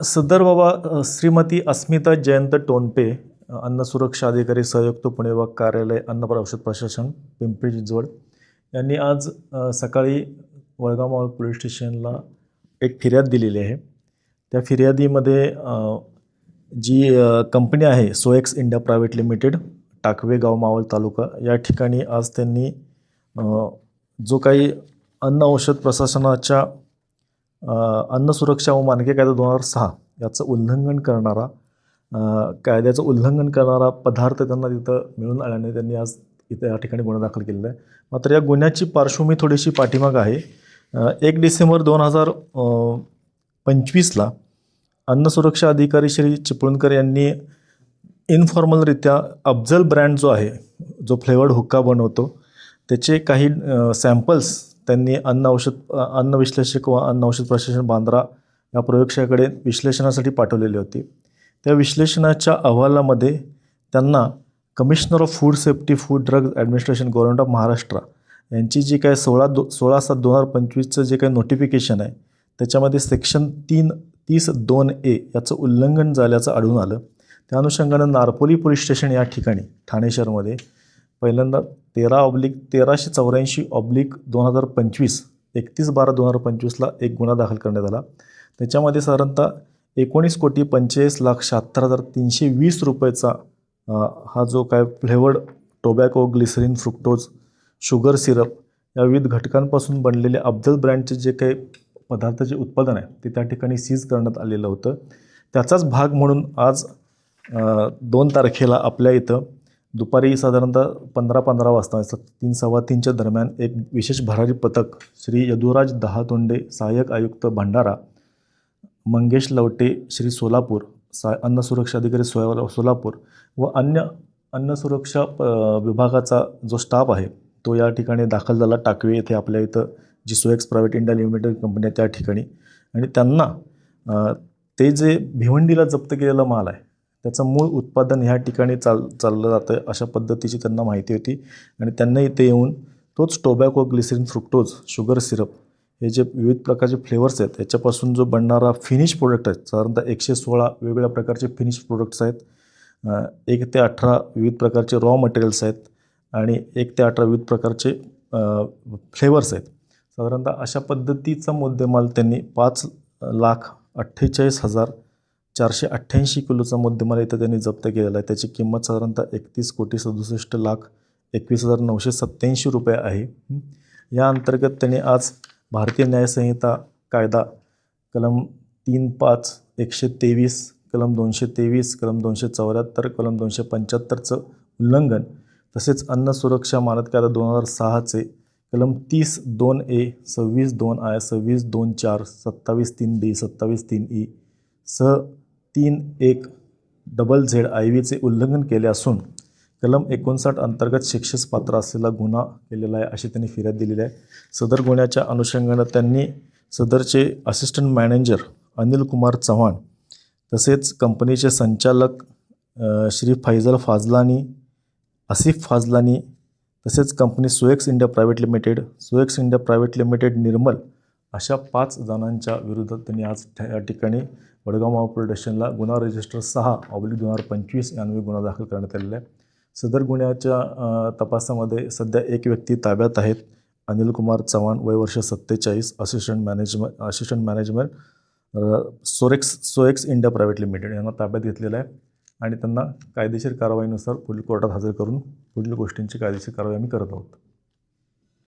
सदर बाबा श्रीमती अस्मिता जयंत टोनपे अन्न सुरक्षा अधिकारी संयुक्त पुणे विभाग कार्यालय अन्न औषध प्रशासन पिंपरी चिंचवड यांनी आज सकाळी वळगाव मावळ पोलीस स्टेशनला एक फिर्याद दिलेली आहे. त्या फिर्यादीमध्ये जी कंपनी आहे Soex India private limited Takwe गाव मावळ तालुका या ठिकाणी आज त्यांनी जो काही अन्न औषध प्रशासनाच्या अन्न सुरक्षा व मानके कायदा दोन हजार सहा याचं उल्लंघन करणारा कायद्याचं उल्लंघन करणारा पदार्थ त्यांना तिथं मिळून आल्याने त्यांनी आज इथं या ठिकाणी गुन्हा दाखल केलेला आहे. मात्र या गुन्ह्याची पार्श्वभूमी थोडीशी पाठीमाग आहे. एक डिसेंबर दोन हजार पंचवीसला अन्न सुरक्षा अधिकारी श्री चिपळूणकर यांनी इनफॉर्मलरित्या अफजल ब्रँड जो आहे जो फ्लेवर्ड हुक्का बनवतो त्याचे काही सॅम्पल्स त्यांनी अन्न औषध अन्न विश्लेषक व अन्न औषध प्रशासन बांद्रा या प्रयोगशाळेकडे विश्लेषणासाठी पाठवलेली होती. त्या विश्लेषणाच्या अहवालामध्ये त्यांना commissioner of food safety food drug administration government of Maharashtra यांची जी काय सोळा दो सोळा सात दोन हजार पंचवीसचं जे काही नोटिफिकेशन आहे त्याच्यामध्ये सेक्शन तीन तीस दोन ए याचं उल्लंघन झाल्याचं आढळून आलं. त्या अनुषंगानं नारपोली पोलीस स्टेशन या ठिकाणी ठाणे शहरमध्ये पहिल्यांदा तेरा ऑब्लिक तेराशे चौऱ्याऐंशी ऑब्लिक दोन हजार पंचवीस एकतीस बारा दोन हजार पंचवीसला एक गुन्हा दाखल करण्यात आला. त्याच्यामध्ये साधारणतः एकोणीस कोटी पंचेचाळीस लाख शहात्तर हजार तीनशे वीस रुपयाचा हा जो काय flavoured tobacco glycerine fructose sugar syrup या विविध घटकांपासून बनलेले अब्दल ब्रँडचे जे काही पदार्थाचे उत्पादन आहे ते त्या ठिकाणी सीज करण्यात आलेलं होतं. त्याचाच भाग म्हणून आज दोन तारखेला आपल्या इथं दुपारी साधारणतः पंधरा पंधरा वाजता स- तीन सव्वा तीनच्या दरम्यान एक विशेष भरारी पथक श्री यदुराज दहातोंडे सहाय्यक आयुक्त भंडारा मंगेश लवटे श्री सोलापूर सा अन्न सुरक्षा अधिकारी सोया सोलापूर व अन्य अन्न सुरक्षा विभागाचा जो स्टाफ आहे तो या ठिकाणी दाखल झाला टाकवे येथे आपल्या इथं जी Soex private India limited company आहे त्या ठिकाणी. आणि त्यांना ते जे भिवंडीला जप्त केलेला माल आहे त्याचं मूळ उत्पादन ह्या ठिकाणी चाल चाललं जातं अशा पद्धतीची त्यांना माहिती होती. आणि त्यांना इथे येऊन तोच tobacco glycerine fructose sugar syrup हे जे विविध प्रकारचे फ्लेवर्स आहेत याच्यापासून जो बनणारा फिनिश प्रोडक्ट आहेत साधारणतः एकशे सोळा वेगवेगळ्या प्रकारचे फिनिश प्रोडक्ट्स आहेत एक ते अठरा विविध प्रकारचे रॉ मटेरियल्स आहेत आणि एक ते अठरा विविध प्रकारचे फ्लेवर्स आहेत. साधारणतः अशा पद्धतीचा मुद्देमाल त्यांनी पाच लाख अठ्ठेचाळीस हजार चारशे अठ्ठ्याऐंशी किलोचा मुद्देमाल इथं त्यांनी जप्त केलेला आहे. त्याची किंमत साधारणतः एकतीस कोटी सदुसष्ट लाख एकवीस हजार नऊशे सत्त्याऐंशी रुपये आहे. या अंतर्गत त्यांनी आज भारतीय न्यायसंहिता कायदा कलम तीन पाच एकशे तेवीस कलम दोनशे तेवीस कलम दोनशे चौऱ्याहत्तर कलम दोनशे पंच्याहत्तरचं उल्लंघन तसेच अन्न सुरक्षा मानद कायदा दोन हजार सहाचे कलम तीस दोन ए सव्वीस दोन आय सव्वीस दोन चार सत्तावीस तीन डी सत्तावीस तीन ई सह तीन एक डबल झेड आय व्हीचे उल्लंघन केले असून कलम एकोणसाठ अंतर्गत शिक्षेस पात्र असलेला गुन्हा केलेला आहे अशी त्यांनी फिर्याद दिलेली आहे. सदर गुन्ह्याच्या अनुषंगानं त्यांनी सदरचे असिस्टंट मॅनेजर अनिल कुमार चव्हाण तसेच कंपनीचे संचालक श्री फैजल फाजलानी आसिफ फाजलानी तसेच company Soex India private limited Soex India private limited Nirmal अशा पाच जणांच्या विरोधात त्यांनी आज या ठिकाणी वडगाव माव स्टेशनला गुन्हा रजिस्टर सहा ऑब्लिक दोन हजार पंचवीस या गुन्हा दाखल करण्यात आलेला आहे. सदर गुन्ह्याच्या तपासामध्ये सध्या एक व्यक्ती ताब्यात आहेत. अनिल कुमार चव्हाण वय वर्ष सत्तेचाळीस असिस्टंट मॅनेजमेंट असिस्टंट मॅनेजमेंट सोरेक्स सोएक्स इंडिया प्रायव्हेट लिमिटेड यांना ताब्यात घेतलेलं आहे. आणि त्यांना कायदेशीर कारवाईनुसार पुढील कोर्टात हजर करून पुढील गोष्टींची कायदेशीर कारवाई आम्ही करत आहोत.